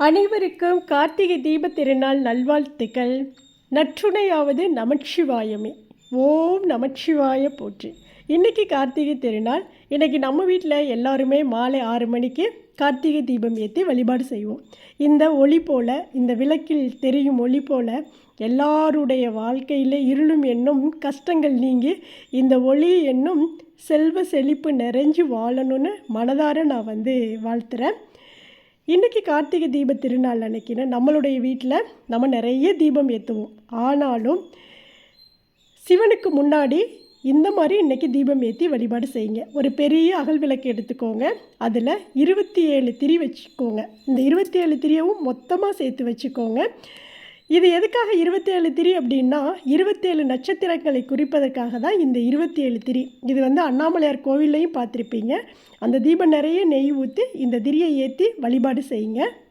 அனைவருக்கும் கார்த்திகை தீப திருநாள் நல்வாழ்த்துக்கள். நற்றுணையாவது நமச்சிவாயமே. ஓம் நமச்சிவாய போற்றி. இன்னைக்கு கார்த்திகை திருநாள். இன்றைக்கி நம்ம வீட்டில் எல்லாருமே மாலை ஆறு மணிக்கு கார்த்திகை தீபம் ஏற்றி வழிபாடு செய்வோம். இந்த ஒளி போல் இந்த விளக்கில் தெரியும் ஒளி போல எல்லாருடைய வாழ்க்கையில் இருளும் என்னும் கஷ்டங்கள் நீங்கி இந்த ஒளி என்னும் செல்வ செழிப்பு நிறைஞ்சு வாழணும்னு மனதார நான் வந்து வாழ்த்துறேன். இன்றைக்கி கார்த்திகை தீப திருநாள் அன்னைக்குன்னு நம்மளுடைய வீட்டில் நம்ம நிறைய தீபம் ஏற்றுவோம் ஆனாலும் சிவனுக்கு முன்னாடி இந்த மாதிரி இன்றைக்கி தீபம் ஏற்றி வழிபாடு செய்யுங்க. ஒரு பெரிய அகல் விளக்கு எடுத்துக்கோங்க. அதில் இருபத்தி ஏழு திரி வச்சுக்கோங்க. இந்த இருபத்தி ஏழு திரியவும் மொத்தமாக சேர்த்து வச்சுக்கோங்க. இது எதுக்காக இருபத்தேழு திரி அப்படின்னா இருபத்தேழு நட்சத்திரங்களை குறிப்பதற்காக தான் இந்த இருபத்தி ஏழு திரி. இது வந்து அண்ணாமலையார் கோவில்லையும் பார்த்துருப்பீங்க. அந்த தீபம் நிறைய நெய் ஊற்றி இந்த திரியை ஏற்றி வழிபாடு செய்யுங்க.